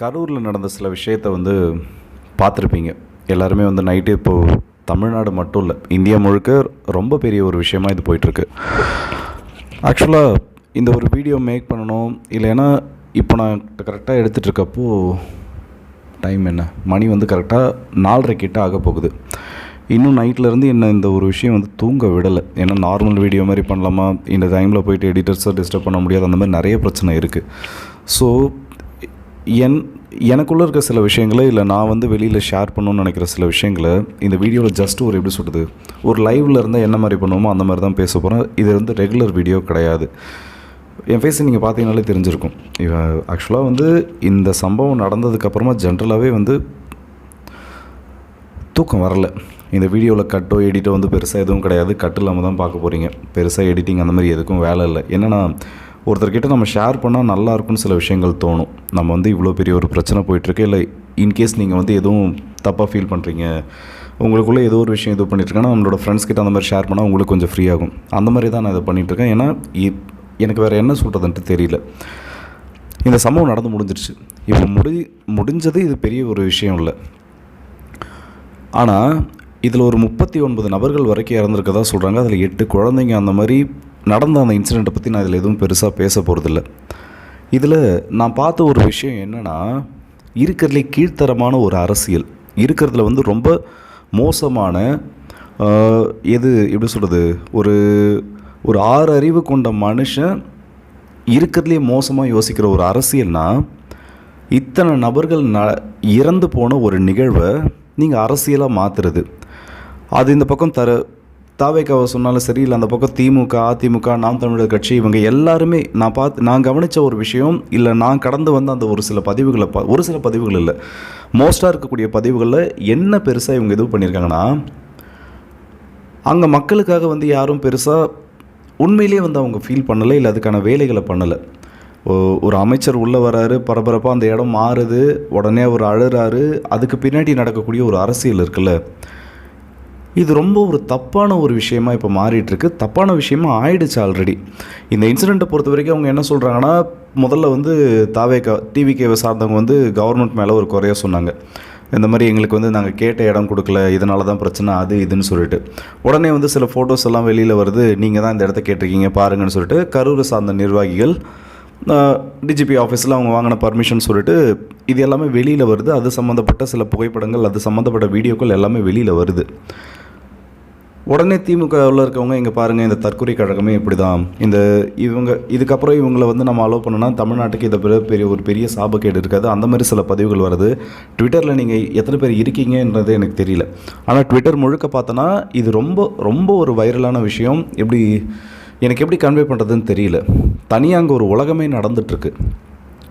கரூரில் நடந்த சில விஷயத்தை வந்து பார்த்துருப்பீங்க. எல்லாருமே வந்து நைட்டு இப்போது தமிழ்நாடு மட்டும் இல்லை இந்தியா முழுக்க ரொம்ப பெரிய ஒரு விஷயமாக இது போயிட்டுருக்கு. ஆக்சுவலாக இந்த ஒரு வீடியோ மேக் பண்ணணும் இல்லைன்னா இப்போ நான் கரெக்டாக எடுத்துகிட்ருக்கப்போ டைம் என்ன? மணி வந்து கரெக்டாக நாலரை கிட்ட ஆக போகுது. இன்னும் நைட்லேருந்து என்ன இந்த ஒரு விஷயம் வந்து தூங்க விடலை. ஏன்னா நார்மல் வீடியோ மாதிரி பண்ணலாமா? இந்த டைமில் போயிட்டு எடிட்டர்ஸை டிஸ்டர்ப் பண்ண முடியாது அந்த மாதிரி நிறைய பிரச்சனை இருக்குது ஸோ என் எனக்குள்ளே இருக்க சில விஷயங்களை இல்லை நான் வந்து வெளியில் ஷேர் பண்ணணும்னு நினைக்கிற சில விஷயங்களை இந்த வீடியோவில் ஜஸ்ட் ஒரு எப்படி சொல்கிறது ஒரு லைவில் இருந்தால் என்ன மாதிரி பண்ணுவோமோ அந்த மாதிரி தான் பேச போகிறேன் இது வந்து ரெகுலர் வீடியோ கிடையாது. என் ஃபேஸை நீங்கள் பார்த்தீங்கனாலே தெரிஞ்சிருக்கும். இவன் ஆக்சுவலாக வந்து இந்த சம்பவம் நடந்ததுக்கப்புறமா ஜென்ரலாகவே வந்து தூக்கம் வரல. இந்த வீடியோவில் கட்டோ எடிட்டோ வந்து பெருசாக எதுவும் கிடையாது. கட்டு இல்லாமல் தான் பார்க்க போகிறீங்க பெருசாக எடிட்டிங் அந்த மாதிரி எதுக்கும் வேலை இல்லை. என்னென்னா ஒருத்தர்கிட்ட நம்ம ஷேர் பண்ணால் நல்லா இருக்கும்னு சில விஷயங்கள் தோணும். நம்ம வந்து இவ்வளோ பெரிய ஒரு பிரச்சனை போயிட்டுருக்கு. இல்லை இன்கேஸ் நீங்கள் வந்து எதுவும் தப்பாக ஃபீல் பண்ணுறீங்க உங்களுக்குள்ளே ஏதோ ஒரு விஷயம் இது பண்ணிட்டுருக்கேன்னா நம்மளோட ஃப்ரெண்ட்ஸ் கிட்ட அந்த மாதிரி ஷேர் பண்ணால் உங்களுக்கு கொஞ்சம் ஃப்ரீ ஆகும். அந்த மாதிரி தான் நான் இதை பண்ணிகிட்ருக்கேன் ஏன்னா இப்- எனக்கு வேறு என்ன சொல்கிறதுன்ட்டு தெரியல. இந்த சம்பவம் நடந்து முடிஞ்சிருச்சு. இப்போ முடி முடிஞ்சது இது பெரிய ஒரு விஷயம் இல்லை. ஆனால் இதில் ஒரு முப்பத்தி ஒன்பது நபர்கள் வரைக்கும் இறந்துருக்கதா சொல்கிறாங்க அதில் எட்டு குழந்தைங்க அந்த மாதிரி நடந்த அந்த இன்சிடெண்ட்டை பற்றி நான் இதில் எதுவும் பெருசாக பேச போகிறதில்ல இதில் நான் பார்த்த ஒரு விஷயம் என்னென்னா இருக்கிறதுலே கீழ்த்தரமான ஒரு அரசியல். இருக்கிறதுல வந்து ரொம்ப மோசமான எது எப்படி சொல்கிறது ஒரு ஒரு ஆறு அறிவு கொண்ட மனுஷன் இருக்கிறதுலே மோசமாக யோசிக்கிற ஒரு அரசியல்னால் இத்தனை நபர்கள் ந இறந்து போன ஒரு நிகழ்வை நீங்கள் அரசியலாக மாற்றுறது அது இந்த பக்கம் தர தாவேக்காவை சொன்னாலும் சரி இல்லை அந்த பக்கம் திமுக அதிமுக நாம் தமிழர் கட்சி இவங்க எல்லாருமே நான் பார்த்து நான் கவனித்த ஒரு விஷயம் இல்லை நான் கடந்து வந்த அந்த ஒரு சில பதிவுகளை பா ஒரு சில பதிவுகள் இல்லை. மோஸ்ட்டாக இருக்கக்கூடிய பதிவுகளில் என்ன பெருசாக இவங்க இது பண்ணியிருக்காங்கன்னா அங்கே மக்களுக்காக வந்து யாரும் பெருசாக உண்மையிலேயே வந்து அவங்க ஃபீல் பண்ணலை இல்லை அதுக்கான வேலைகளை பண்ணலை. ஒரு அமைச்சர் உள்ளே வராரு பரபரப்பாக அந்த இடம் மாறுது உடனே அவர் அழுறாரு அதுக்கு பின்னாடி நடக்கக்கூடிய ஒரு அரசியல் இருக்குல்ல. இது ரொம்ப ஒரு தப்பான ஒரு விஷயமா இப்போ மாறிட்டு இருக்கு தப்பான விஷயமா ஆயிடுச்சு ஆல்ரெடி இந்த இன்சிடெண்ட்டை பொறுத்த வரைக்கும் அவங்க என்ன சொல்கிறாங்கன்னா முதல்ல வந்து தாவேக்கா டிவிகேவை சார்ந்தவங்க வந்து கவர்மெண்ட் மேலே ஒரு குறைய சொன்னாங்க. இந்த மாதிரி எங்களுக்கு வந்து நாங்கள் கேட்ட இடம் கொடுக்கல இதனால தான் பிரச்சனை அது இதுன்னு சொல்லிட்டு. உடனே வந்து சில ஃபோட்டோஸ் எல்லாம் வெளியில் வருது நீங்கள் தான் இந்த இடத்த கேட்டிருக்கீங்க பாருங்கன்னு சொல்லிட்டு கரூரை சார்ந்த நிர்வாகிகள் டிஜிபி ஆஃபீஸில் அவங்க வாங்கின பர்மிஷன் சொல்லிட்டு இது எல்லாமே வெளியில் வருது. அது சம்மந்தப்பட்ட சில புகைப்படங்கள் அது சம்மந்தப்பட்ட வீடியோக்கள் எல்லாமே வெளியில் வருது. உடனே திமுகவில் இருக்கவங்க இங்கே பாருங்கள் இந்த தற்கொலை கழகமே இப்படி தான் இந்த இவங்க இதுக்கப்புறம் இவங்களை வந்து நம்ம அலோவ் பண்ணோன்னா தமிழ்நாட்டுக்கு இதை பெரிய பெரிய ஒரு பெரிய சாபக்கேடு இருக்காது. அந்த மாதிரி சில பதிவுகள் வருது. ட்விட்டரில் நீங்கள் எத்தனை பேர் இருக்கீங்கன்றது எனக்கு தெரியல. ஆனால் ட்விட்டர் முழுக்க பார்த்தோன்னா இது ரொம்ப ரொம்ப ஒரு வைரலான விஷயம். எப்படி எனக்கு எப்படி கன்வே பண்ணுறதுன்னு தெரியல. தனியாக அங்கே ஒரு உலகமே நடந்துட்டுருக்கு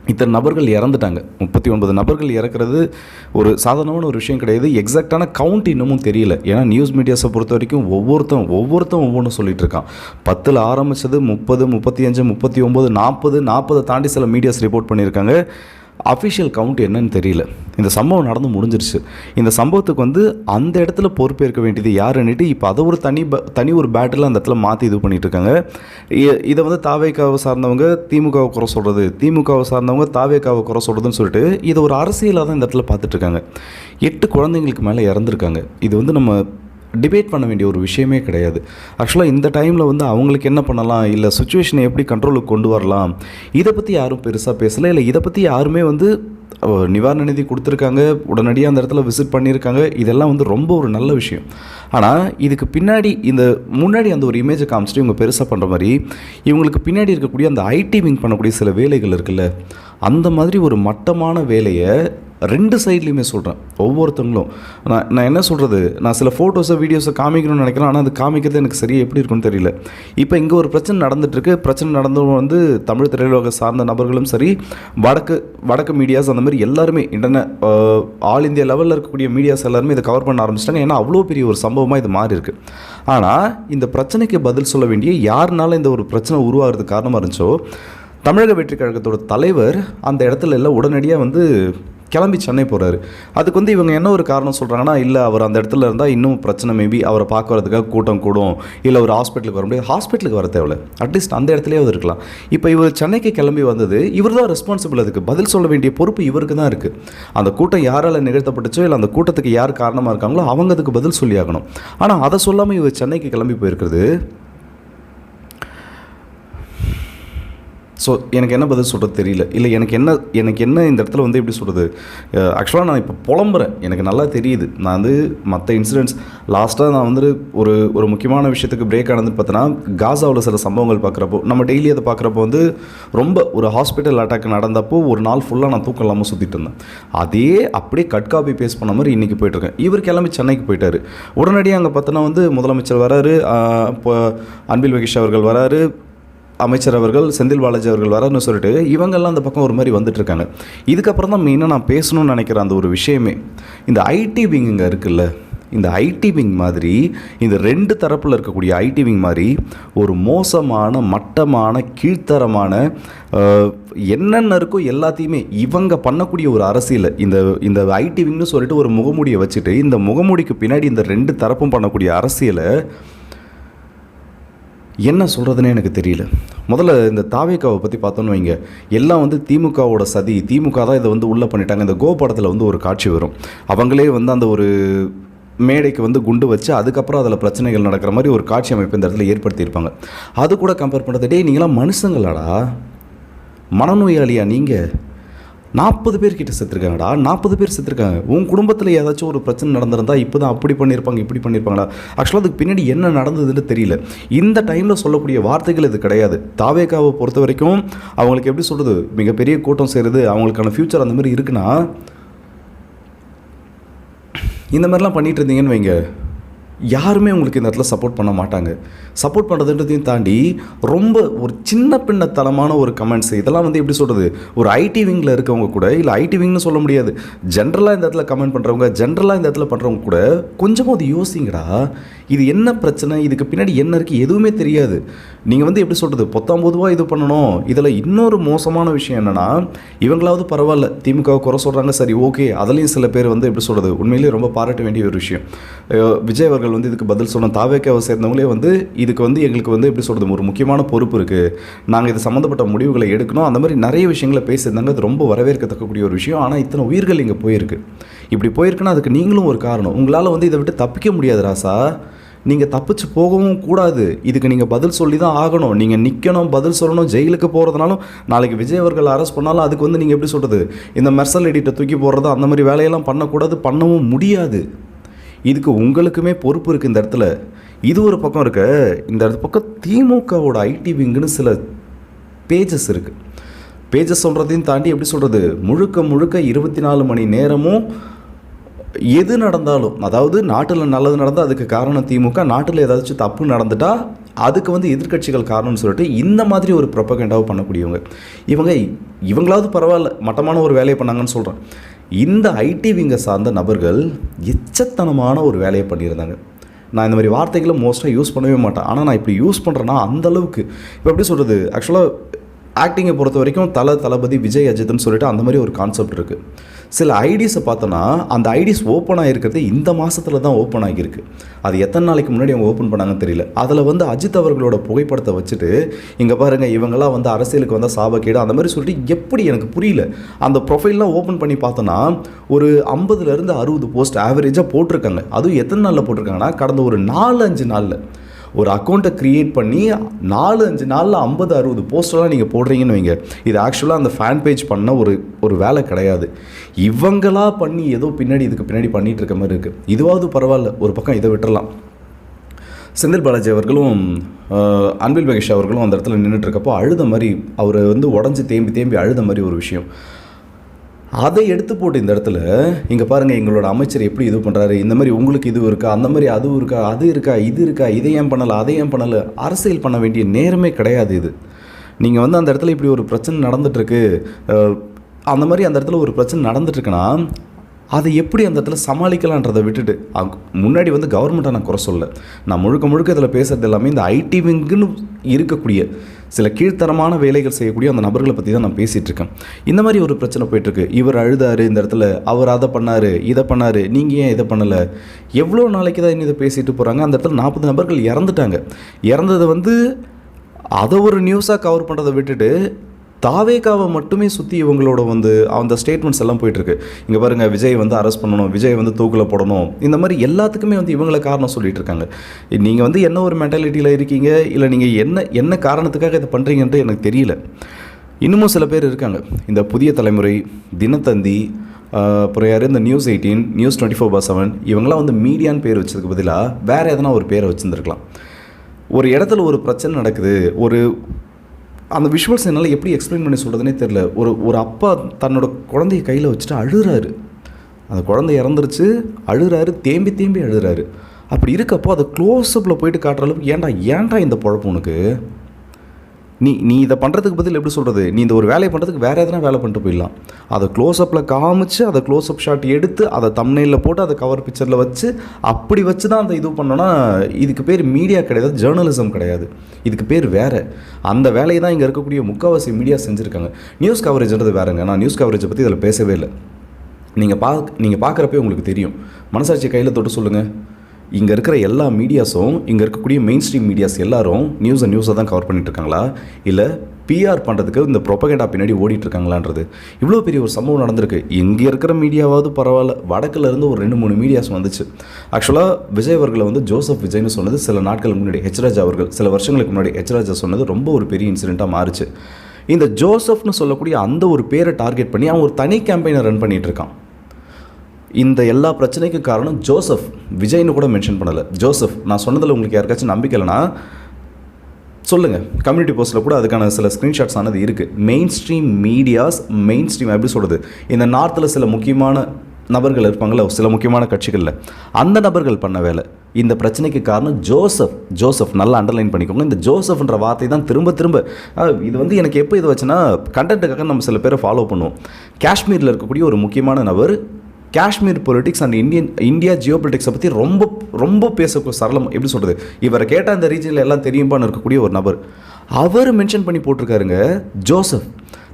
இத்தனை நபர்கள் இறந்துட்டாங்க. முப்பத்தி ஒன்பது நபர்கள் இறக்குறது ஒரு சாதாரணமான ஒரு விஷயம் கிடையாது. எக்ஸாக்டான கவுண்ட் இன்னமும் தெரியல. ஏன்னா நியூஸ் மீடியாஸை பொறுத்த வரைக்கும் ஒவ்வொருத்தன் ஒவ்வொருத்தன் ஒவ்வொன்றும் சொல்லிட்டு இருக்கான். பத்தில் ஆரம்பித்தது முப்பது முப்பத்தி அஞ்சு முப்பத்தி ஒம்பது நாற்பது நாற்பதை தாண்டி சில மீடியாஸ் ரிப்போர்ட் பண்ணியிருக்காங்க. அஃபிஷியல் கவுண்ட் என்னன்னு தெரியல. இந்த சம்பவம் நடந்து முடிஞ்சிருச்சு. இந்த சம்பவத்துக்கு வந்து அந்த இடத்துல பொறுப்பேற்க வேண்டியது யாருன்னுட்டு இப்போ அதை ஒரு தனி ப- தனி ஒரு பேட்டில் அந்த இடத்துல மாற்றி இது பண்ணிகிட்டு இருக்காங்க. இதை வந்து தாவேக்காவை சார்ந்தவங்க திமுகவை குறை சொல்கிறது திமுகவை சார்ந்தவங்க தாவேக்காவை குறை சொல்கிறதுன்னு சொல்லிட்டு இதை ஒரு அரசியலாக தான் இந்த இடத்துல பார்த்துட்ருக்காங்க எட்டு குழந்தைங்களுக்கு மேலே இறந்துருக்காங்க. இது வந்து நம்ம டிபேட் பண்ண வேண்டிய ஒரு விஷயமே கிடையாது. ஆக்சுவலாக இந்த டைமில் வந்து அவங்களுக்கு என்ன பண்ணலாம்? இல்லை சுச்சுவேஷனை எப்படி கண்ட்ரோலுக்கு கொண்டு வரலாம்? இதை பற்றி யாரும் பெருசாக பேசலை. இல்லை இதை பற்றி யாருமே வந்து நிவாரண நிதி கொடுத்துருக்காங்க. உடனடியாக அந்த இடத்துல விசிட் பண்ணியிருக்காங்க. இதெல்லாம் வந்து ரொம்ப ஒரு நல்ல விஷயம். ஆனால் இதுக்கு பின்னாடி இந்த முன்னாடி அந்த ஒரு இமேஜை காமிச்சிட்டு இவங்க பெருசாக பண்ணுற மாதிரி இவங்களுக்கு பின்னாடி இருக்கக்கூடிய அந்த ஐடி விங் பண்ணக்கூடிய சில வேலைகள் இருக்குல்ல அந்த மாதிரி ஒரு மட்டமான வேலையை ரெண்டு சைட்லேயுமே சொல்கிறேன் ஒவ்வொருத்தவங்களும். நான் நான் என்ன சொல்கிறது நான் சில ஃபோட்டோஸை வீடியோஸை காமிக்கணும்னு நினைக்கிறேன் ஆனால் அது காமிக்கிறது எனக்கு சரியாக எப்படி இருக்குன்னு தெரியல. இப்போ இங்கே ஒரு பிரச்சனை நடந்துட்டுருக்கு பிரச்சனை நடந்தவங்க வந்து தமிழ் திரையுலக சார்ந்த நபர்களும் சரி வடக்கு வடக்கு மீடியாஸ் அந்த மாதிரி எல்லாருமே இன்டர்நெட் ஆல் இந்தியா லெவலில் இருக்கக்கூடிய மீடியாஸ் எல்லாருமே இதை கவர் பண்ண ஆரம்பிச்சிட்டாங்க. ஏன்னா அவ்வளோ பெரிய ஒரு சம்பவமாக இது மாறி இருக்கு. ஆனால் இந்த பிரச்சனைக்கு பதில் சொல்ல வேண்டிய யாருனால இந்த ஒரு பிரச்சனை உருவாகிறதுக்கு காரணமாக இருந்துச்சோ தமிழக வெற்றி கழகத்தோட தலைவர் அந்த இடத்துல எல்லாம் உடனடியாக வந்து கிளம்பி சென்னை போகிறாரு அதுக்கு வந்து இவங்க என்ன ஒரு காரணம் சொல்கிறாங்கன்னா இல்லை அவர் அந்த இடத்துல இருந்தால் இன்னும் பிரச்சனை மேபி அவரை பார்க்க வரதுக்காக கூட்டம் கூடும். இல்லை ஒரு ஹாஸ்பிட்டலுக்கு வர முடியாது. ஹாஸ்பிட்டலுக்கு வர தேவையில்ல. அட்லீஸ்ட் அந்த இடத்துலயாவது இருக்கலாம். இப்போ இவர் சென்னைக்கு கிளம்பி வந்தது இவர் தான் ரெஸ்பான்சிபிள் அதுக்கு. பதில் சொல்ல வேண்டிய பொறுப்பு இவருக்கு தான் இருக்குது அந்த கூட்டம் யாரால் நிகழ்த்தப்பட்டுச்சோ இல்லை அந்த கூட்டத்துக்கு யார் காரணமாக இருக்காங்களோ அவங்க அதுக்கு பதில் சொல்லி ஆகணும் ஆனால் அதை சொல்லாமல் இவர் சென்னைக்கு கிளம்பி போயிருக்கிறது ஸோ எனக்கு என்ன பதில் சொல்கிறது தெரியல. இல்லை எனக்கு என்ன எனக்கு என்ன இந்த இடத்துல வந்து எப்படி சொல்கிறது ஆக்சுவலாக நான் இப்போ புலம்புறேன். எனக்கு நல்லா தெரியுது. நான் வந்து மற்ற இன்சிடென்ட்ஸ் லாஸ்ட்டாக நான் வந்து ஒரு ஒரு முக்கியமான விஷயத்துக்கு பிரேக் ஆனது பார்த்தோன்னா காசாவில் சில சம்பவங்கள் பார்க்குறப்போ நம்ம டெய்லி அதை பார்க்குறப்போ வந்து ரொம்ப ஒரு ஹாஸ்பிட்டல் அட்டாக் நடந்தப்போ ஒரு நாள் ஃபுல்லாக நான் தூக்கம் இல்லாமல் சுற்றிட்டு இருந்தேன். அதே அப்படியே கட் காப்பி பேஸ் பண்ண மாதிரி இன்றைக்கி போயிட்டுருக்கேன். இவர் கிளம்பி சென்னைக்கு போயிட்டார். உடனடியாக அங்கே பார்த்தோன்னா வந்து முதலமைச்சர் வராரு. இப்போ அன்பில் மகேஷ் அவர்கள் வராரு. அமைச்சர் அவர்கள் செந்தில் பாலாஜி அவர்கள் வரன்னு சொல்லிட்டு இவங்கெல்லாம் அந்த பக்கம் ஒரு மாதிரி வந்துட்டு இருக்காங்க இதுக்கப்புறம் தான் மெயினாக நான் பேசணும்னு நினைக்கிற அந்த ஒரு விஷயமே. இந்த ஐடி விங் இங்கே இருக்குல்ல இந்த ஐடி விங் மாதிரி இந்த ரெண்டு தரப்பில் இருக்கக்கூடிய ஐடி விங் மாதிரி ஒரு மோசமான மட்டமான கீழ்த்தரமான என்னென்ன இருக்கோ எல்லாத்தையுமே இவங்க பண்ணக்கூடிய ஒரு அரசியல் இந்த இந்த ஐடி விங்னு சொல்லிட்டு ஒரு முகமூடியை வச்சுட்டு இந்த முகமூடிக்கு பின்னாடி இந்த ரெண்டு தரப்பும் பண்ணக்கூடிய அரசியலை என்ன சொல்கிறதுனே எனக்கு தெரியல. முதல்ல இந்த தாவேக்காவை பற்றி பார்த்தோன்னு வைங்க. எல்லாம் வந்து திமுகவோட சதி. திமுக தான் இதை வந்து உள்ளே பண்ணிட்டாங்க. இந்த கோ படத்தில் வந்து ஒரு காட்சி வரும். அவங்களே வந்து அந்த ஒரு மேடைக்கு வந்து குண்டு வச்சு அதுக்கப்புறம் அதில் பிரச்சனைகள் நடக்கிற மாதிரி ஒரு காட்சி அமைப்பு இந்த இடத்துல ஏற்படுத்தியிருப்பாங்க. அது கூட கம்பேர் பண்ணுறது டேய் நீங்களாம் மனுஷங்களாடா. மனநோயாளியா நீங்கள் நாற்பது பேர் கிட்ட செத்துருக்காங்கடா நாற்பது பேர் செத்துருக்காங்க. உன் குடும்பத்தில் ஏதாச்சும் ஒரு பிரச்சனை நடந்திருந்தா இப்போ தான் அப்படி பண்ணியிருப்பாங்க இப்படி பண்ணியிருப்பாங்களா ஆக்சுவலாக அதுக்கு பின்னாடி என்ன நடந்ததுன்னு தெரியல. இந்த டைமில் சொல்லக்கூடிய வார்த்தைகள் இது கிடையாது. தாவேக்காவை பொறுத்த வரைக்கும் அவங்களுக்கு எப்படி சொல்கிறது மிகப்பெரிய கூட்டம் சேருது. அவங்களுக்கான ஃப்யூச்சர் அந்த மாதிரி இருக்குன்னா இந்த மாதிரிலாம் பண்ணிகிட்டு இருந்தீங்கன்னு வைங்க. யாருமே உங்களுக்கு இந்த இடத்துல சப்போர்ட் பண்ண மாட்டாங்க. சப்போர்ட் பண்ணுறதுன்றதையும் தாண்டி ரொம்ப ஒரு சின்ன பின்னத்தனமான ஒரு கமெண்ட்ஸ் இதெல்லாம் வந்து எப்படி சொல்கிறது ஒரு ஐடி விங்கில் இருக்கவங்க கூட இல்லை ஐடி விங்னு சொல்ல முடியாது. ஜென்ரலாக இந்த இடத்துல கமெண்ட் பண்ணுறவங்க ஜென்ரலாக இந்த இடத்துல பண்ணுறவங்க கூட கொஞ்சமாவது யோசிங்கடா இது என்ன பிரச்சனை? இதுக்கு பின்னாடி என்ன இருக்குது எதுவுமே தெரியாது. நீங்கள் வந்து எப்படி சொல்கிறது பத்தாம் பொதுவாக இது பண்ணணும். இதில் இன்னொரு மோசமான விஷயம் என்னென்னா இவங்களாவது பரவாயில்ல. திமுகவை குறை சொல்கிறாங்க சரி ஓகே அதுலேயும் சில பேர் வந்து எப்படி சொல்கிறது உண்மையிலேயே ரொம்ப பாராட்ட வேண்டிய ஒரு விஷயம். விஜய் அவர்கள் வந்து இதுக்கு பதில் சொன்ன தாவேக்காவை சேர்ந்தவங்களே வந்து இதுக்கு வந்து எங்களுக்கு வந்து எப்படி சொல்கிறது ஒரு முக்கியமான பொறுப்பு இருக்குது நாங்கள் இது சம்மந்தப்பட்ட முடிவுகளை எடுக்கணும். அந்த மாதிரி நிறைய விஷயங்களை பேசியிருந்தாங்க. அது ரொம்ப வரவேற்கத்தக்கக்கூடிய ஒரு விஷயம். ஆனால் இத்தனை உயிர்கள் இங்கே போயிருக்கு. இப்படி போயிருக்குன்னா அதுக்கு நீங்களும் ஒரு காரணம். உங்களால் வந்து இதை விட்டு தப்பிக்க முடியாது ராசா நீங்கள் தப்பிச்சு போகவும் கூடாது. இதுக்கு நீங்கள் பதில் சொல்லி தான் ஆகணும். நீங்கள் நிற்கணும் பதில் சொல்லணும் ஜெயிலுக்கு போகிறதுனாலும் நாளைக்கு விஜய் அவர்கள் அரெஸ்ட் பண்ணாலும் அதுக்கு வந்து நீங்கள் எப்படி சொல்கிறது இந்த மெர்சல் எடிட்டை தூக்கி போடுறது அந்த மாதிரி வேலையெல்லாம் பண்ணக்கூடாது பண்ணவும் முடியாது. இதுக்கு உங்களுக்குமே பொறுப்பு இருக்குது இந்த இடத்துல. இது ஒரு பக்கம் இருக்க. இந்த இடத்து பக்கம் திமுகவோட ஐடி விங்குன்னு சில பேஜஸ் இருக்குது பேஜஸ் சொல்கிறதையும் தாண்டி எப்படி சொல்கிறது முழுக்க முழுக்க இருபத்தி நாலு மணி நேரமும் எது நடந்தாலும் அதாவது நாட்டில் நல்லது நடந்தால் அதுக்கு காரணம் திமுக நாட்டில் ஏதாச்சும் தப்பு நடந்துட்டா அதுக்கு வந்து எதிர்க்கட்சிகள் காரணம்னு சொல்லிட்டு இந்த மாதிரி ஒரு ப்ரொப்பகண்டாவை பண்ணக்கூடியவங்க. இவங்க இவங்களாவது பரவாயில்ல மட்டமான ஒரு வேலையை பண்ணாங்கன்னு சொல்கிறேன் இந்த ஐடி விங்கை சார்ந்த நபர்கள் எச்சத்தனமான ஒரு வேலையை பண்ணியிருந்தாங்க. நான் இந்த மாதிரி வார்த்தைகளை மோஸ்ட்டாக யூஸ் பண்ணவே மாட்டேன். ஆனால் நான் இப்படி யூஸ் பண்ணுறேன்னா அந்தளவுக்கு இப்போ எப்படி சொல்கிறது ஆக்சுவலாக ஆக்டிங்கை பொறுத்த வரைக்கும் தல தளபதி விஜய் அஜித்னு சொல்லிட்டு அந்த மாதிரி ஒரு கான்செப்ட் இருக்குது சில ஐடிஸை பார்த்தோன்னா அந்த ஐடிஸ் ஓப்பன் ஆகிருக்கிறது இந்த மாதத்தில் தான் ஓப்பன் ஆகியிருக்கு. அது எத்தனை நாளைக்கு முன்னாடி அவங்க ஓப்பன் பண்ணாங்கன்னு தெரியல. அதில் வந்து அஜித் அவர்களோட புகைப்படத்தை வச்சுட்டு இங்கே பாருங்கள் இவங்கெல்லாம் வந்து அரசியலுக்கு வந்தால் சாபக்கேடு அந்த மாதிரி சொல்லிட்டு எப்படி எனக்கு புரியல. அந்த ப்ரொஃபைல்லாம் ஓப்பன் பண்ணி பார்த்தோன்னா ஒரு ஐம்பதுலேருந்து அறுபது போஸ்ட் ஆவரேஜாக போட்டிருக்காங்க. அதுவும் எத்தனை நாளில் போட்டிருக்காங்கன்னா கடந்த ஒரு நாலு அஞ்சு நாளில். ஒரு அக்கௌண்ட்டை க்ரியேட் பண்ணி நாலு அஞ்சு நாளில் ஐம்பது அறுபது போஸ்டெல்லாம் நீங்கள் போடுறீங்கன்னு வைங்க. இது ஆக்சுவலாக அந்த ஃபேன் பேஜ் பண்ண ஒரு ஒரு வேலை கிடையாது. இவங்களா பண்ணி ஏதோ பின்னாடி இதுக்கு பின்னாடி பண்ணிகிட்டு இருக்க மாதிரி இருக்குது இதுவாவது பரவாயில்ல. ஒரு பக்கம் இதை விட்டுறலாம். செந்தில் பாலாஜி அவர்களும் அன்பில் மகேஷ் அவர்களும் அந்த இடத்துல நின்றுட்டு இருக்கப்போ அழுத மாதிரி அவர் வந்து உடஞ்சி தேம்பி தேம்பி அழுத மாதிரி ஒரு விஷயம். அதை எடுத்து போட்டு இந்த இடத்துல இங்கே பாருங்கள் எங்களோட அமைச்சர் எப்படி இது பண்ணுறாரு இந்த மாதிரி உங்களுக்கு இது இருக்கா அந்த மாதிரி அதுவும் இருக்கா அது இருக்கா இது இருக்கா இதை ஏன் பண்ணலை அதை ஏன் பண்ணலை அரசியல் பண்ண வேண்டிய நேரமே கிடையாது இது. நீங்கள் வந்து அந்த இடத்துல இப்படி ஒரு பிரச்சனை நடந்துகிட்ருக்கு அந்த மாதிரி அந்த இடத்துல ஒரு பிரச்சனை நடந்துட்டுருக்குன்னா அதை எப்படி அந்த இடத்துல சமாளிக்கலான்றதை விட்டுட்டு முன்னாடி வந்து கவர்மெண்ட்டை நான் குறை சொல்ல நான் முழுக்க முழுக்க இதில் பேசுறது எல்லாமே இந்த ஐடி விங்குன்னு இருக்கக்கூடிய சில கீழ்த்தரமான வேலைகள் செய்யக்கூடிய அந்த நபர்களை பற்றி தான் நான் பேசிகிட்டு இருக்கேன். இந்த மாதிரி ஒரு பிரச்சனை போயிட்டுருக்கு. இவர் அழுதாரு இந்த இடத்துல அவர் அதை பண்ணார் இதை பண்ணார் நீங்கள் ஏன் இதை பண்ணலை? எவ்வளோ நாளைக்கு தான் இன்னும் இதை பேசிட்டு போகிறாங்க அந்த இடத்துல நாற்பது நபர்கள் இறந்துட்டாங்க. இறந்தது வந்து அதை ஒரு நியூஸாக கவர் பண்ணுறதை விட்டுட்டு தாவேகாவை மட்டுமே சுற்றி இவங்களோட வந்து அந்த ஸ்டேட்மெண்ட்ஸ் எல்லாம் போயிட்டுருக்கு. இங்கே பாருங்கள் விஜய் வந்து அரெஸ்ட் பண்ணணும் விஜய் வந்து தூக்கில் போடணும். இந்த மாதிரி எல்லாத்துக்குமே வந்து இவங்களை காரணம் சொல்லிட்டு இருக்காங்க. நீங்கள் வந்து என்ன ஒரு மென்டாலிட்டியில் இருக்கீங்க? இல்லை நீங்கள் என்ன என்ன காரணத்துக்காக இதை பண்ணுறீங்கன்ட்டு எனக்கு தெரியல. இன்னமும் சில பேர் இருக்காங்க. இந்த புதிய தலைமுறை தினத்தந்தி அப்புறம் யார்? இந்த news eighteen news twenty four for seven இவங்களாம் வந்து மீடியான்னு பேர் வச்சதுக்கு பதிலாக வேறு எதனா ஒரு பேரை வச்சுருந்துருக்கலாம். ஒரு இடத்துல ஒரு பிரச்சனை நடக்குது ஒரு அந்த விஷுவல்ஸ் என்னால் எப்படி எக்ஸ்பிளைன் பண்ணி சொல்கிறதுனே தெரில ஒரு ஒரு அப்பா தன்னோட குழந்தைய கையில் வச்சுட்டு அழுகிறாரு அந்த குழந்தை இறந்துருச்சு அழுகிறாரு தேம்பி தேம்பி அழுகிறாரு அப்படி இருக்கப்போ அதை க்ளோஸ்அப்பில் போயிட்டு காட்டுற அளவுக்கு ஏன்டா ஏன்டா இந்த பொழப்பு உனக்கு? நீ நீ இதை பண்ணுறதுக்கு பதில் எப்படி சொல்கிறது நீ இந்த ஒரு வேலையை பண்ணுறதுக்கு வேறு எதனா வேலை பண்ணிட்டு போயிடலாம். அதை க்ளோஸ்அப்பில் காமிச்சு அதை க்ளோஸ்அப் ஷாட் எடுத்து அதை தம்னையில் போட்டு அதை கவர் பிக்சரில் வச்சு அப்படி வச்சு தான் அந்த இது பண்ணோன்னா இதுக்கு பேர் மீடியா கிடையாது ஜேர்னலிசம் கிடையாது. இதுக்கு பேர் வேறு. அந்த வேலையை தான் இங்கே இருக்கக்கூடிய முக்கால்வாசி மீடியா செஞ்சுருக்காங்க. நியூஸ் கவரேஜ்ன்றது வேறுங்க. நான் நியூஸ் கவரேஜை பற்றி இதில் பேசவே இல்லை. நீங்கள் பா நீங்கள் பார்க்குறப்பே உங்களுக்கு தெரியும். மனசாட்சி கையில் தொட்டு சொல்லுங்கள் இங்கே இருக்கிற எல்லா மீடியாஸும் இங்கே இருக்கக்கூடிய மெயின் ஸ்ட்ரீம் மீடியாஸ் எல்லாரும் நியூஸை நியூஸை தான் கவர் பண்ணிட்டு இருக்காங்களா? இல்லை பிஆர் பண்ணுறதுக்கு இந்த ப்ரொபகேண்டா பின்னாடி ஓடிட்டு இருக்காங்களான்றது. இவ்வளோ பெரிய ஒரு சம்பவம் நடந்திருக்கு. இங்கே இருக்கிற மீடியாவாவது பரவாயில்ல. வடக்குல இருந்து ஒரு ரெண்டு மூணு மீடியாஸ் வந்துச்சு. ஆக்சுவலாக விஜய் அவர்களை வந்து ஜோசப் விஜய்னு சொன்னது சில நாட்களுக்கு முன்னாடி ஹெச்ராஜா அவர்கள் சில வருஷங்களுக்கு முன்னாடி ஹெச்ராஜா சொன்னது ரொம்ப ஒரு பெரிய இன்சிடெண்ட்டாக மாறுச்சு. இந்த ஜோசப்னு சொல்லக்கூடிய அந்த ஒரு பேரை டார்கெட் பண்ணி அவன் ஒரு தனி கேம்பெயினை ரன் பண்ணிகிட்டு இருக்கான். இந்த எல்லா பிரச்சனைக்கும் காரணம் ஜோசப். விஜய்னு கூட மென்ஷன் பண்ணலை. ஜோசப் நான் சொன்னதில் உங்களுக்கு யாருக்காச்சும் நம்பிக்கை இல்லைனா சொல்லுங்கள் கம்யூனிட்டி போஸ்ட்டில் கூட அதுக்கான சில ஸ்க்ரீன்ஷாட்ஸ் ஆனது இருக்குது mainstream medias mainstream எப்படி சொல்கிறது இந்த நார்த்தில் சில முக்கியமான நபர்கள் இருப்பாங்கள்ல சில முக்கியமான கட்சிகளில். அந்த நபர்கள் பண்ண வேலை. இந்த பிரச்சனைக்கு காரணம் ஜோசப். ஜோசப் நல்லா அண்டர்லைன் பண்ணிக்கோங்க. இந்த ஜோசப்ன்ற வார்த்தை தான் திரும்ப திரும்ப இது வந்து எனக்கு எப்போ இது வச்சுன்னா கண்டென்ட்டுக்காக நம்ம சில பேரை ஃபாலோ பண்ணுவோம். காஷ்மீரில் இருக்கக்கூடிய ஒரு முக்கியமான நபர் Kashmir politics and Indian India geo பொலிட்டிக்ஸை பற்றி ரொம்ப ரொம்ப பேச சரளம். எப்படி சொல்கிறது இவரை கேட்டால் அந்த ரீஜனில் எல்லாம் தெரியுமான்னு இருக்கக்கூடிய ஒரு நபர். அவர் மென்ஷன் பண்ணி போட்டிருக்காருங்க ஜோசப்.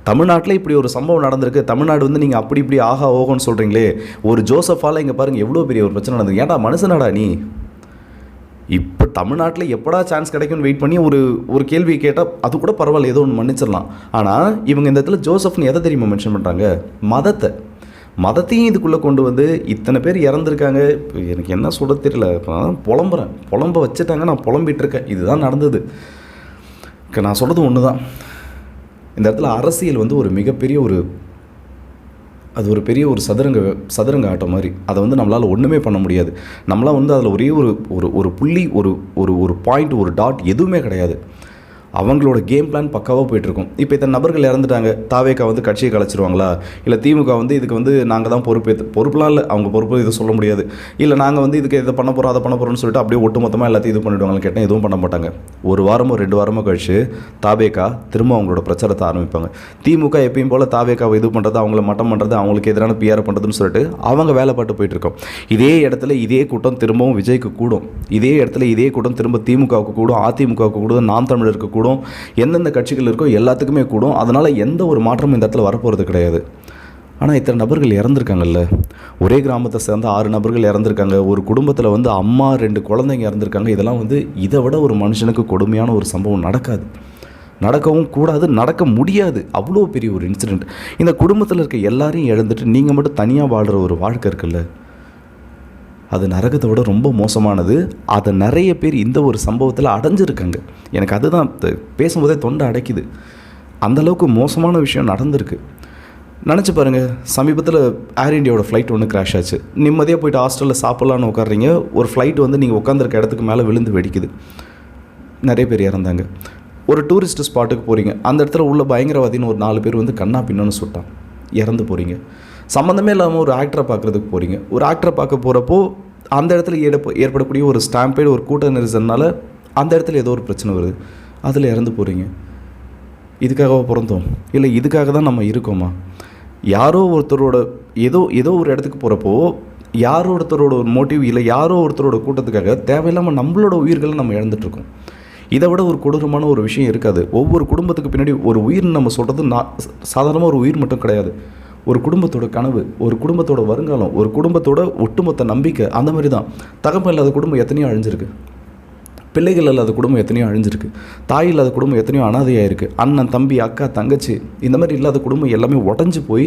தமிழ்நாட்டில் இப்படி ஒரு சம்பவம் நடந்திருக்கு. தமிழ்நாடு வந்து நீங்கள் அப்படி இப்படி ஆகா ஓகோன்னு சொல்கிறீங்களே ஒரு ஜோசஃபால் இங்கே பாருங்கள் எவ்வளோ பெரிய ஒரு பிரச்சனை நடந்தது ஏன்டா மனுஷனாடா நீ? இப்போ தமிழ்நாட்டில் எப்படா சான்ஸ் கிடைக்கும்னு வெயிட் பண்ணி ஒரு ஒரு கேள்வி கேட்டால் அது கூட பரவாயில்ல ஏதோ ஒன்று மன்னிச்சிடலாம். ஆனால் இவங்க இந்த இடத்துல ஜோசப்னு எதை தெரியுமா மென்ஷன் பண்ணுறாங்க மதத்தை. மதத்தையும் இதுக்குள்ளே கொண்டு வந்து இத்தனை பேர் இறந்துருக்காங்க. இப்போ எனக்கு என்ன சொல்ல தெரியல. இப்போ நான் புலம்புறேன். புலம்ப வச்சுட்டாங்க. நான் புலம்பிகிட்ருக்கேன் இதுதான் நடந்தது. இப்போ நான் சொல்கிறது ஒன்று தான் இந்த இடத்துல அரசியல் வந்து ஒரு மிகப்பெரிய ஒரு அது ஒரு பெரிய ஒரு சதுரங்க சதுரங்க ஆட்டம் மாதிரி. அதை வந்து நம்மளால் ஒன்றுமே பண்ண முடியாது. நம்மளால் வந்து அதில் ஒரே ஒரு ஒரு ஒரு புள்ளி ஒரு ஒரு ஒரு பாயிண்ட் ஒரு டாட் எதுவுமே கிடையாது. அவங்களோட கேம் பிளான் பக்காவாக போயிட்டுருக்கும். இப்போ இத்தனை நபர்கள் இறந்துட்டாங்க. தாவேக்கா வந்து கட்சியை கலைச்சிருவாங்களா? இல்லை திமுக வந்து இதுக்கு வந்து நாங்கள் தான் பொறுப்பேற்று ஏத்து- பொறுப்புலாம் இல்லை. அவங்க பொறுப்பு இதை சொல்ல முடியாது. இல்லை நாங்கள் வந்து இதுக்கு இதை பண்ண போகிறோம் அதை பண்ண போகிறோம்னு சொல்லிட்டு அப்படியே ஒட்டு மொத்தமாக எல்லாத்தையும் இது பண்ணிவிடுவாங்கன்னு கேட்டால் எதுவும் பண்ண மாட்டாங்க. ஒரு வாரமோ ரெண்டு வாரமோ கழிச்சு தாபேக்கா திரும்ப அவங்களோட பிரச்சாரத்தை ஆரம்பிப்பாங்க. திமுக எப்பயும் போல் தாவேக்காவை இது பண்ணுறது அவங்கள மட்டம் பண்ணுறது அவங்களுக்கு எதிரான பிஆர் பண்ணுறதுன்னு சொல்லிட்டு அவங்க வேலை பாட்டு போயிட்டு இருக்கோம் இதே இடத்துல இதே கூட்டம் திரும்பவும் விஜய்க்கு கூடும். இதே இடத்துல இதே கூட்டம் திரும்ப திமுகவுக்கு கூடும். அதிமுகவுக்கு கூடும். நாம் தமிழருக்கு கூடும். எந்தெந்த கட்சிகள் இருக்கோ எல்லாத்துக்குமே கூடும். அதனால் எந்த ஒரு மாற்றமும் இந்த இடத்துல வரப்போகிறது கிடையாது. ஆனால் இத்தனை நபர்கள் இறந்துருக்காங்கல்ல? ஒரே கிராமத்தை சேர்ந்த ஆறு நபர்கள் இறந்துருக்காங்க. ஒரு குடும்பத்தில் வந்து அம்மா ரெண்டு குழந்தைங்க இறந்துருக்காங்க. இதெல்லாம் வந்து இதை விட ஒரு மனுஷனுக்கு கொடுமையான ஒரு சம்பவம் நடக்காது. நடக்கவும் கூடாது நடக்க முடியாது. அவ்வளோ பெரிய ஒரு இன்சிடெண்ட் இந்த குடும்பத்தில் இருக்க எல்லாரையும் இழந்துட்டு நீங்கள் மட்டும் தனியாக வாழ்கிற ஒரு வாழ்க்கை இருக்குல்ல? அது நரகத்தை விட ரொம்ப மோசமானது. அதை நிறைய பேர் இந்த ஒரு சம்பவத்தில் அடைஞ்சிருக்காங்க. எனக்கு அதுதான் பேசும்போதே தொண்டை அடைக்குது. அந்த அளவுக்கு மோசமான விஷயம் நடந்திருக்கு. நினச்சி பாருங்கள் சமீபத்தில் ஏர் இண்டியாவோட ஃப்ளைட் ஒன்று கிராஷ் ஆச்சு. நிம்மதியாக போயிட்டு ஹாஸ்டலில் சாப்பிட்லான்னு உட்காடுறீங்க ஒரு ஃப்ளைட் வந்து நீங்கள் உட்காந்துருக்க இடத்துக்கு மேலே விழுந்து வெடிக்குது. நிறைய பேர் இறந்தாங்க. ஒரு டூரிஸ்ட் ஸ்பாட்டுக்கு போகிறீங்க அந்த இடத்துல உள்ள பயங்கரவாதின்னு ஒரு நாலு பேர் வந்து கண்ணா பின்னன்னு சுட்டான். இறந்து போகிறீங்க சம்மந்தமே இல்லாமல் ஒரு ஆக்டரை பார்க்குறதுக்கு போகிறீங்க ஒரு ஆக்டரை பார்க்க போகிறப்போ அந்த இடத்துல ஏற்ப ஏற்படக்கூடிய ஒரு ஸ்டாம்பேடு ஒரு கூட்ட நெரிசல்னால அந்த இடத்துல ஏதோ ஒரு பிரச்சனை வருது. அதில் இறந்து போகிறீங்க இதுக்காகவா பிறந்தோம்? இல்லை இதுக்காக தான் நம்ம இருக்கோமா? யாரோ ஒருத்தரோட ஏதோ ஏதோ ஒரு இடத்துக்கு போகிறப்போ யாரோ ஒருத்தரோட ஒரு மோட்டிவ் இல்லை யாரோ ஒருத்தரோட கூட்டத்துக்காக தேவையில்லாமல் நம்மளோட உயிர்களை நம்ம இழந்துட்டுருக்கோம். இதை விட ஒரு கொடூரமான ஒரு விஷயம் இருக்காது. ஒவ்வொரு குடும்பத்துக்கு பின்னாடி ஒரு உயிர்னு நம்ம சொல்கிறது நான் சாதாரணமாக ஒரு உயிர் மட்டும் கிடையாது. ஒரு குடும்பத்தோட கனவு ஒரு குடும்பத்தோட வருங்காலம் ஒரு குடும்பத்தோட ஒட்டுமொத்த நம்பிக்கை அந்த மாதிரி தான் தகப்பம் இல்லாத குடும்பம் எத்தனையோ அழிஞ்சிருக்கு. பிள்ளைகள் இல்லாத குடும்பம் எத்தனையோ அழிஞ்சிருக்கு. தாய் இல்லாத குடும்பம் எத்தனையோ அனாதையாக இருக்குது அண்ணன் தம்பி அக்கா தங்கச்சி இந்த மாதிரி இல்லாத குடும்பம் எல்லாமே உடஞ்சி போய்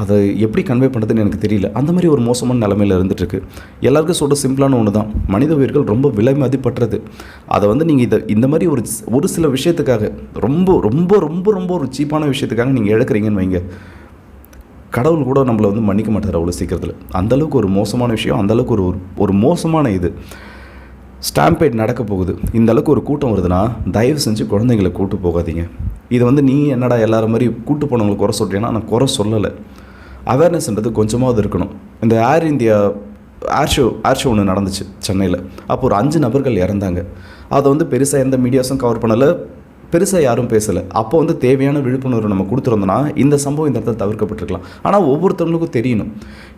அதை எப்படி கன்வே பண்ணுறதுன்னு எனக்கு தெரியல. அந்த மாதிரி ஒரு மோசமான நிலமையில் இருந்துகிட்ருக்கு எல்லாருக்கும் சொல்கிற சிம்பிளான ஒன்று தான் மனித உயிர்கள் ரொம்ப விலை மதிப்பற்றது. அதை வந்து நீங்கள் இதை இந்த மாதிரி ஒரு ஒரு சில விஷயத்துக்காக ரொம்ப ரொம்ப ரொம்ப ரொம்ப ஒரு சீப்பான விஷயத்துக்காக நீங்கள் இழக்கிறீங்கன்னு வைங்க. கடவுள் கூட நம்மளை வந்து மன்னிக்க மாட்டார் அவ்வளோ சீக்கிரத்தில். அந்தளவுக்கு ஒரு மோசமான விஷயம் அந்தளவுக்கு ஒரு ஒரு மோசமான இது. ஸ்டாம்பேட் நடக்க போகுது. இந்த அளவுக்கு ஒரு கூட்டம் வருதுன்னா தயவு செஞ்சு குழந்தைங்களை கூட்டு போகாதீங்க. இதை வந்து நீ என்னடா எல்லாரும் மாதிரி கூட்டு போனவங்களை குறை சொல்கிறீங்கன்னா நான் குறை சொல்லலை. அவேர்னஸ்ன்றது கொஞ்சமாவது இருக்கணும். இந்த Air India air show air show ஒன்று நடந்துச்சு சென்னையில். அப்போ ஒரு அஞ்சு நபர்கள் இறந்தாங்க. அதை வந்து பெருசாக எந்த மீடியாஸும் கவர் பண்ணலை. பெருசாக யாரும் பேசலை. அப்போ வந்து தேவையான விழிப்புணர்வு நம்ம கொடுத்துருந்தோம்னா இந்த சம்பவம் இந்த இடத்துல தவிர்க்கப்பட்டிருக்கலாம். ஆனால் ஒவ்வொருத்தவங்களுக்கும் தெரியணும்.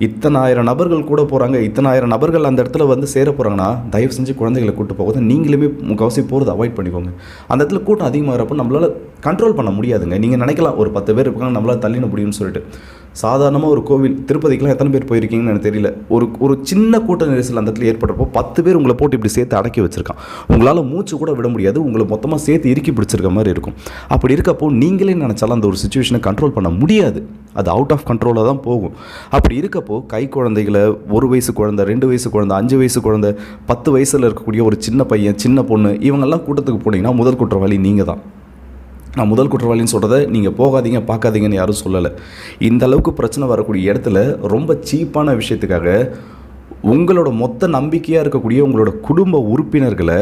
இத்தனை ஆயிரம் நபர்கள் கூட போகிறாங்க இத்தனை ஆயிரம் நபர்கள் அந்த இடத்துல வந்து சேர போகிறாங்கன்னா தயவு செஞ்சு குழந்தைகளை கூட்டு போகாத. நீங்களுமே முக்கால்வாசி போகிறது அவாய்ட் பண்ணிக்கோங்க. அந்த இடத்துல கூட்டம் அதிகமாகிறப்போ நம்மளால் கண்ட்ரோல் பண்ண முடியாதுங்க. நீங்கள் நினைக்கலாம் ஒரு பத்து பேர் இருப்பாங்க நம்மளால் தள்ளின முடியும்னு சொல்லிட்டு. சாதாரணமாக ஒரு கோவில் திருப்பதிக்கெலாம் எத்தனை பேர் போயிருக்கீங்கன்னு எனக்கு தெரியல. ஒரு ஒரு சின்ன கூட்ட நெரிசல் அந்த இடத்துல ஏற்படுறப்போ பத்து பேர் உங்களை போட்டு இப்படி சேர்த்து அடக்கி வச்சிருக்கான். உங்களால் மூச்சு கூட விட முடியாது உங்களை மொத்தமாக சேர்த்து இறுக்கி பிடிச்சிருக்க மாதிரி இருக்கும். அப்படி இருக்கப்போ நீங்களே நினச்சாலும் அந்த ஒரு சுச்சுவேஷனை கண்ட்ரோல் பண்ண முடியாது. அது அவுட் ஆஃப் கண்ட்ரோலாக தான் போகும். அப்படி இருக்கப்போ கை குழந்தைகளை ஒரு வயசு குழந்தை ரெண்டு வயசு குழந்தை அஞ்சு வயசு குழந்தை பத்து வயசில் இருக்கக்கூடிய ஒரு சின்ன பையன் சின்ன பொண்ணு இவங்கெல்லாம் கூட்டத்துக்கு போனீங்கன்னா முதல் குற்றவாளி நீங்கள் தான் நான் முதல் குற்றவாளின்னு சொல்கிறத நீங்கள் போகாதீங்க பார்க்காதீங்கன்னு யாரும் சொல்லலை. இந்த அளவுக்கு பிரச்சனை வரக்கூடிய இடத்துல ரொம்ப சீப்பான விஷயத்துக்காக உங்களோட மொத்த நம்பிக்கையாக இருக்கக்கூடிய உங்களோட குடும்ப உறுப்பினர்களை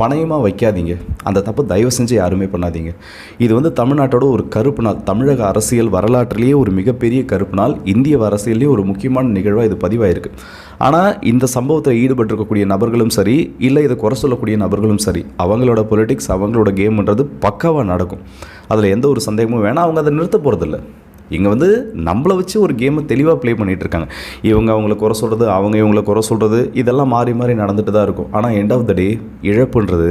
பணயமாக வைக்காதீங்க. அந்த தப்பு தயவு செஞ்சு யாருமே பண்ணாதீங்க. இது வந்து தமிழ்நாட்டோட ஒரு கருப்பு நாள். தமிழக அரசியல் வரலாற்றிலேயே ஒரு மிகப்பெரிய கருப்பு நாள். இந்திய அரசியல்லேயே ஒரு முக்கியமான நிகழ்வாக இது பதிவாயிருக்கு. ஆனால் இந்த சம்பவத்தில் ஈடுபட்டிருக்கக்கூடிய நபர்களும் சரி இல்லை இதை குறை சொல்லக்கூடிய நபர்களும் சரி அவங்களோட பொலிட்டிக்ஸ் அவங்களோட கேம்ன்றது பக்காவாக நடக்கும். அதில் எந்த ஒரு சந்தேகமும் வேணால் அவங்க அதை நிறுத்த போகிறதில்ல இங்கே வந்து நம்மளை வச்சு ஒரு கேமை தெளிவாக ப்ளே பண்ணிகிட்டு இருக்காங்க. இவங்க அவங்கள குறை சொல்கிறது அவங்க இவங்கள குறை சொல்கிறது இதெல்லாம் மாறி மாறி நடந்துட்டு தான் இருக்கும். ஆனால் எண்ட் ஆஃப் த டே இழப்புன்றது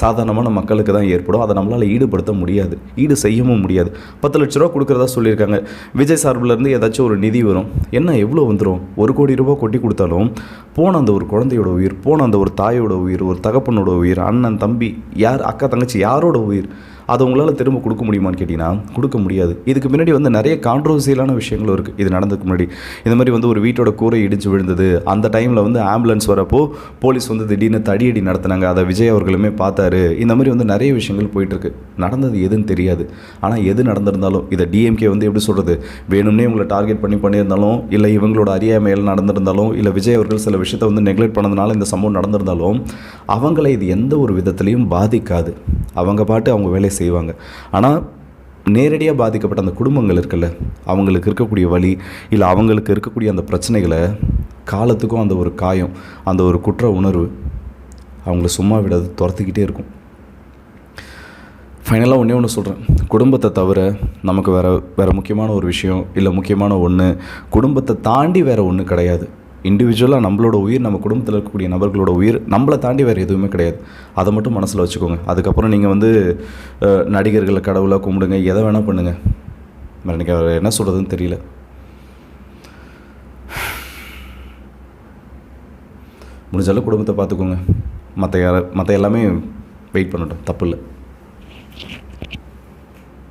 சாதாரணமான மக்களுக்கு தான் ஏற்படும். அதை நம்மளால் ஈடுபடுத்த முடியாது. ஈடு செய்யவும் முடியாது. பத்து லட்ச ரூபா கொடுக்குறதா சொல்லியிருக்காங்க. விஜய் சார்பிலேருந்து ஏதாச்சும் ஒரு நிதி வரும். என்ன எவ்வளோ வந்துடும் ஒரு கோடி ரூபா கொட்டி கொடுத்தாலும் போன அந்த ஒரு குழந்தையோட உயிர் போன அந்த ஒரு தாயோட உயிர் ஒரு தகப்பனோட உயிர் அண்ணன் தம்பி யார் அக்கா தங்கச்சி யாரோட உயிர்? அதை உங்களால் திரும்ப கொடுக்க முடியுமான்னு கேட்டிங்கன்னா கொடுக்க முடியாது. இதுக்கு முன்னாடி வந்து நிறைய கான்ட்ரவர்சியலான விஷயங்களும் இருக்குது இது நடந்ததுக்கு முன்னாடி. இந்த மாதிரி வந்து ஒரு வீட்டோட கூரை இடிஞ்சு விழுந்தது. அந்த டைமில் வந்து ஆம்புலன்ஸ் வரப்போ போலீஸ் வந்து திடீர்னு தடியடி நடத்தினாங்க. அதை விஜய் அவர்களுமே பார்த்தாரு. இந்த மாதிரி வந்து நிறைய விஷயங்கள் போயிட்டுருக்கு. நடந்தது எதுன்னு தெரியாது. ஆனால் எது நடந்திருந்தாலும் இதை டிஎம்கே வந்து எப்படி சொல்கிறது வேணும்னே உங்களை டார்கெட் பண்ணி பண்ணியிருந்தாலும் இல்லை இவங்களோட அறியாமையில் நடந்திருந்தாலும் இல்லை விஜய் அவர்கள் சில விஷயத்தை வந்து நெக்லெக்ட் பண்ணதுனால இந்த சம்பவம் நடந்திருந்தாலும் அவங்கள இது எந்த ஒரு விதத்துலையும் பாதிக்காது. அவங்க பாட்டு அவங்க வேலையை செய்வாங்க. ஆனால் நேரடியாக பாதிக்கப்பட்ட அந்த குடும்பங்கள் இருக்குல்ல அவங்களுக்கு இருக்கக்கூடிய வழி இல்லை அவங்களுக்கு இருக்கக்கூடிய அந்த பிரச்சனைகளை காலத்துக்கும் அந்த ஒரு காயம் அந்த ஒரு குற்ற உணர்வு அவங்கள சும்மா விடாது துரத்துக்கிட்டே இருக்கும். ஃபைனலாக ஒன்றே ஒன்று சொல்கிறேன் குடும்பத்தை தவிர நமக்கு வேறு வேறு முக்கியமான ஒரு விஷயம் இல்லை முக்கியமான ஒன்று குடும்பத்தை தாண்டி வேறு ஒன்று கிடையாது. இண்டிவிஜுவலாக நம்மளோட உயிர் நம்ம குடும்பத்தில் இருக்கக்கூடிய நபர்களோட உயிர் நம்மளை தாண்டி வேறு எதுவுமே கிடையாது. அதை மட்டும் மனசில் வச்சுக்கோங்க. அதுக்கப்புறம் நீங்கள் வந்து நடிகர்களை கடவுளாக கும்பிடுங்க. எதை வேணால் பண்ணுங்கள் எனக்கு அவர் என்ன சொல்கிறதுன்னு தெரியல. முடிஞ்சாலும் குடும்பத்தை பார்த்துக்கோங்க. மற்ற யார மற்ற எல்லாமே வெயிட் பண்ணட்டும். தப்பு இல்லை.